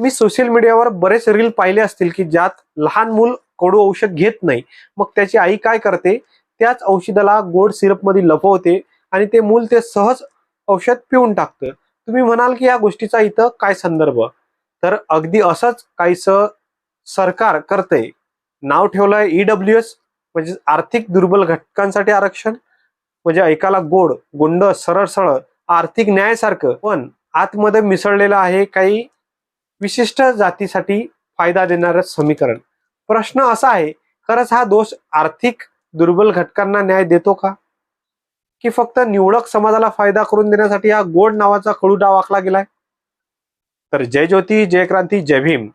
मी social मीडियावर बरेच reel पाहिले असतील की ज्यात लहान मूल कडू औषध घेत नाही. मग त्याची आई काय करते? त्याच औषधाला गोड सिरपमध्ये लपवते आणि ते मूल ते सहज औषध पिऊन टाकतं. तुम्ही म्हणाल की या गोष्टीचा इथं काय संदर्भ? तर अगदी असंच काहीस सरकार करतंय. नाव ठेवलंय ईडब्ल्यू एस म्हणजे आर्थिक दुर्बल घटकांसाठी आरक्षण. म्हणजे ऐकायला गोड गुंड सरळ सरळ आर्थिक न्यायासारखं. पण आतमध्ये मिसळलेलं आहे काही विशिष्ट जातीसाठी फायदा देणारं समीकरण. प्रश्न असा आहे खरंच हा दोष आर्थिक दुर्बल घटकांना न्याय देतो का? की फक्त निवडक समाजाला फायदा करून देण्यासाठी हा गोड नावाचा कडू डाव आखला गेलाय? तर जय ज्योती जय क्रांती जय भीम.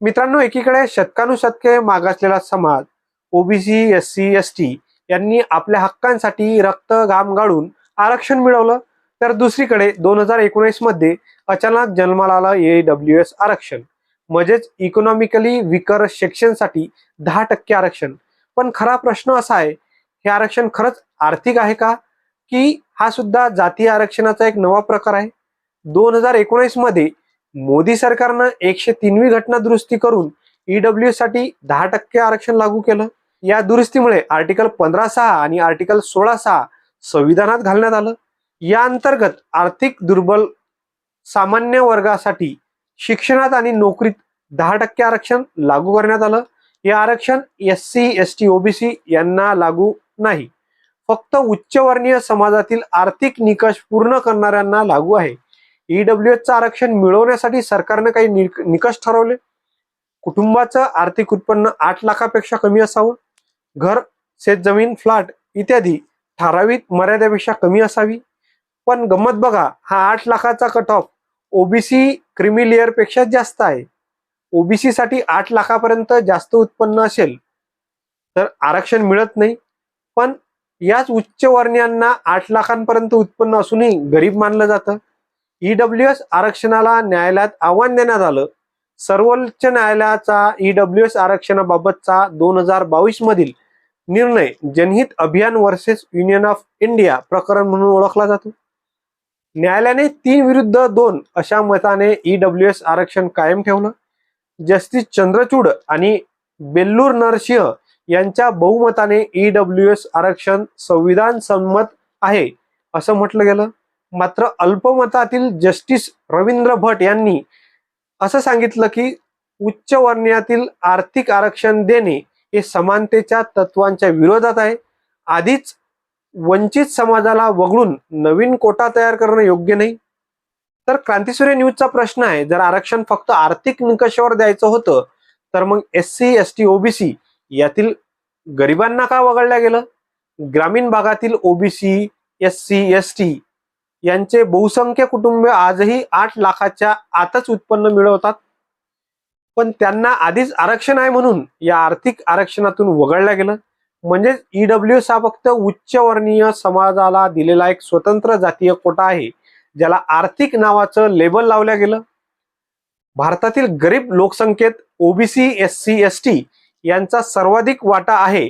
मित्रांनो एकीकडे शतकानुशतके मागासलेला समाज OBC S C S T यांनी आपल्या हक्कांसाठी रक्त घाम गाळून आरक्षण मिळवलं. तर दुसरीकडे दोन हजार एकोणीसमध्ये अचानक जन्माला आलं ए डब्ल्यू एस आरक्षण. म्हणजेच इकॉनॉमिकली विकर सेक्शनसाठी दहा टक्के आरक्षण. पण खरा प्रश्न असा आहे हे आरक्षण खरंच आर्थिक आहे का? की हा सुद्धा जातीय आरक्षणाचा एक नवा प्रकार आहे? दोन हजार एकोणीसमध्ये मोदी सरकारनं एकशे तीनवी घटना दुरुस्ती करून ईडब्ल्यू साठी दहा टक्के आरक्षण लागू केलं. या दुरुस्तीमुळे आर्टिकल पंधरा सहा आणि आर्टिकल सोळा सहा संविधानात घालण्यात आलं. या अंतर्गत आर्थिक दुर्बल सामान्य वर्गासाठी शिक्षणात आणि नोकरीत दहा टक्के आरक्षण लागू करण्यात आलं. हे आरक्षण S C S T OBC यांना लागू नाही. फक्त उच्चवर्णीय समाजातील आर्थिक निकष पूर्ण करणाऱ्यांना लागू आहे. ईडब्ल्यू एचचं आरक्षण मिळवण्यासाठी सरकारनं काही निक- निकष ठरवले. कुटुंबाचं आर्थिक उत्पन्न आठ लाखापेक्षा कमी असावं. घर शेतजमीन फ्लॅट इत्यादी ठराविक मर्यादेपेक्षा कमी असावी. पण गंमत बघा हा आठ लाखाचा कट ऑफ ओबीसी क्रिमी लेअरपेक्षा जास्त आहे. ओबीसी साठी आठ लाखापर्यंत जास्त उत्पन्न असेल तर आरक्षण मिळत नाही. पण याच उच्च वर्णीयांना आठ लाखांपर्यंत उत्पन्न असूनही गरीब मानलं जातं. ईडब्ल्यू एस आरक्षणाला न्यायालयात आव्हान देण्यात आलं. सर्वोच्च न्यायालयाचा ईडब्ल्यू एस आरक्षणाबाबतचा दोन हजार बावीस मधील निर्णय जनहित अभियान वर्सेस युनियन ऑफ इंडिया प्रकरण म्हणून ओळखला जातो. न्यायालयाने तीन विरुद्ध दोन अशा मताने ईडब्ल्यू एस आरक्षण कायम ठेवलं. जस्टिस चंद्रचूड आणि बेल्लूर नरसिंह यांच्या बहुमताने ईडब्ल्यू एस आरक्षण संविधान संमत आहे असं म्हटलं गेलं. मात्र अल्पमतातील जस्टिस रवींद्र भट यांनी असं सांगितलं की उच्च वर्णीयातील आर्थिक आरक्षण देणे हे समानतेच्या तत्वांच्या विरोधात आहे. आधीच वंचित समाजाला वगळून नवीन कोटा तयार करणं योग्य नाही? तर क्रांतीसूर्य न्यूजचा प्रश्न आहे जर आरक्षण फक्त आर्थिक निकषावर द्यायचं होतं तर मग S C S T OBC यातील गरिबांना का वगळलं गेलं? ग्रामीण भागातील OBC S C S T यांचे बहुसंख्य कुटुंब आजही आठ लाखाच्या आतच उत्पन्न मिळवतात. पण त्यांना आधीच आरक्षण आहे म्हणून या आर्थिक आरक्षणातून वगळलं गेलं. म्हणजेच ईडब्ल्यू हा फक्त उच्चवर्णीय समाजाला दिलेला एक स्वतंत्र जातीय कोटा आहे ज्याला आर्थिक नावाचं लेबल लावलं गेलं. भारतातील गरीब लोकसंख्येत OBC S C S T यांचा सर्वाधिक वाटा आहे.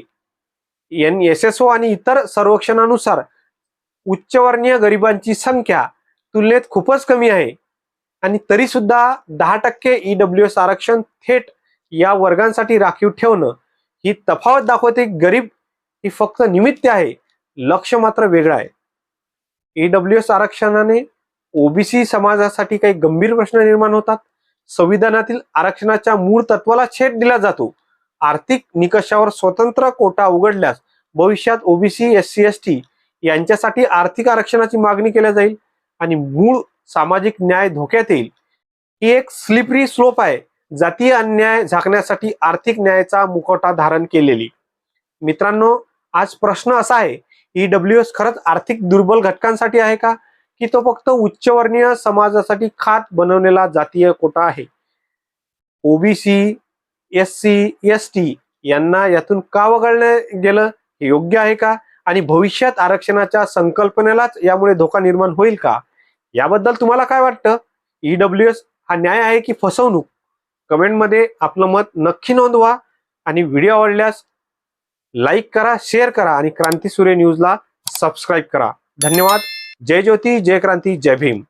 एन एस एस ओ आणि इतर सर्वेक्षणानुसार उच्चवर्णीय गरिबांची संख्या तुलनेत खूपच कमी आहे. आणि तरी सुद्धा दहा टक्के ईडब्ल्यू एस आरक्षण थेट या वर्गांसाठी राखीव ठेवणं ही तफावत दाखवते गरीब ही फक्त निमित्त आहे. लक्ष मात्र वेगळं आहे. ईडब्ल्यू एस आरक्षणाने ओबीसी समाजासाठी काही गंभीर प्रश्न निर्माण होतात. संविधानातील आरक्षणाच्या मूळ तत्वाला छेद दिला जातो. आर्थिक निकषावर स्वतंत्र कोटा उघडल्यास भविष्यात OBC S C S T यांच्यासाठी आर्थिक आरक्षणाची मागणी केल्या जाईल आणि मूळ सामाजिक न्याय धोक्यात येईल. ही एक स्लिपरी स्लोप आहे. जातीय अन्याय झाकण्यासाठी आर्थिक न्यायाचा मुखवटा धारण केलेली. मित्रांनो आज प्रश्न असा आहे ईडब्ल्यू एस खरंच आर्थिक दुर्बल घटकांसाठी आहे का? की तो फक्त उच्चवर्णीय समाजासाठी खात बनवलेला जातीय कोटा आहे? OBC S C S T यांना यातून का वगळलं गेलं? हे योग्य आहे का? आणि भविष्यात आरक्षणाच्या संकल्पनेलाच यामुळे धोका निर्माण होईल का? याबद्दल तुम्हाला काय वाटतं? ईडब्ल्यू एस हा न्याय आहे की फसवणूक? कमेंटमध्ये आपलं मत नक्की नोंदवा आणि व्हिडिओ आवडल्यास लाईक करा शेअर करा आणि क्रांती सूर्य न्यूजला सबस्क्राईब करा. धन्यवाद. जय ज्योती जय क्रांती जय भीम.